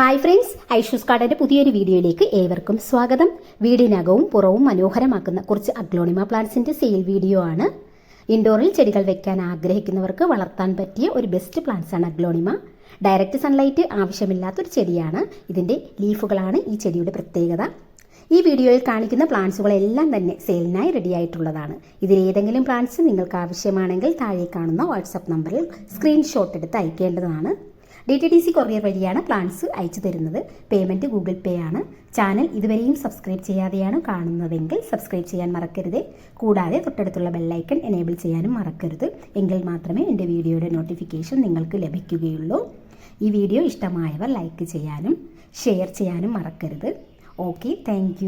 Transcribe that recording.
Hi friends Aishu's കാർഡിന്റെ പുതിയൊരു വീഡിയോയിലേക്ക് ഏവർക്കും സ്വാഗതം. വീടിനകവും പുറവും മനോഹരമാക്കുന്ന കുറച്ച് അഗ്ലോണിമ പ്ലാന്റ്സിന്റെ സെയിൽ വീഡിയോ ആണ്. ഇൻഡോറിൽ ചെടികൾ വെക്കാൻ ആഗ്രഹിക്കുന്നവർക്ക് വളർത്താൻ പറ്റിയ ഒരു ബെസ്റ്റ് പ്ലാന്റ്സ് ആണ് അഗ്ലോണിമ. ഡയറക്റ്റ് സൺലൈറ്റ് ആവശ്യമില്ലാത്തൊരു ചെടിയാണ്. ഇതിന്റെ ലീഫുകളാണ് ഈ ചെടിയുടെ പ്രത്യേകത. ഈ വീഡിയോയിൽ കാണിക്കുന്ന പ്ലാന്റ്സുകളെല്ലാം തന്നെ സെയിലിനായി റെഡി ആയിട്ടുള്ളതാണ്. ഇതിലേതെങ്കിലും പ്ലാന്റ്സ് നിങ്ങൾക്ക് ആവശ്യമാണെങ്കിൽ താഴെ കാണുന്ന വാട്സപ്പ് നമ്പറിൽ സ്ക്രീൻഷോട്ട് എടുത്ത് അയക്കേണ്ടതാണ്. D T D C courier വഴിയാണ് പ്ലാൻസ് അയച്ചു തരുന്നത്. പേയ്മെന്റ് ഗൂഗിൾ പേ ആണ്. ചാനൽ ഇതുവരെയും സബ്സ്ക്രൈബ് ചെയ്യാതെയാണ് കാണുന്നതെങ്കിൽ സബ്സ്ക്രൈബ് ചെയ്യാൻ മറക്കരുത്. കൂടാതെ തൊട്ടടുത്തുള്ള ബെല്ലൈക്കൺ എനേബിൾ ചെയ്യാനും മറക്കരുത്. എങ്കിൽ മാത്രമേ എന്റെ വീഡിയോയുടെ നോട്ടിഫിക്കേഷൻ നിങ്ങൾക്ക് ലഭിക്കുകയുള്ളൂ. ഈ വീഡിയോ ഇഷ്ടമായവർ ലൈക്ക് ചെയ്യാനും ഷെയർ ചെയ്യാനും മറക്കരുത്. Okay thank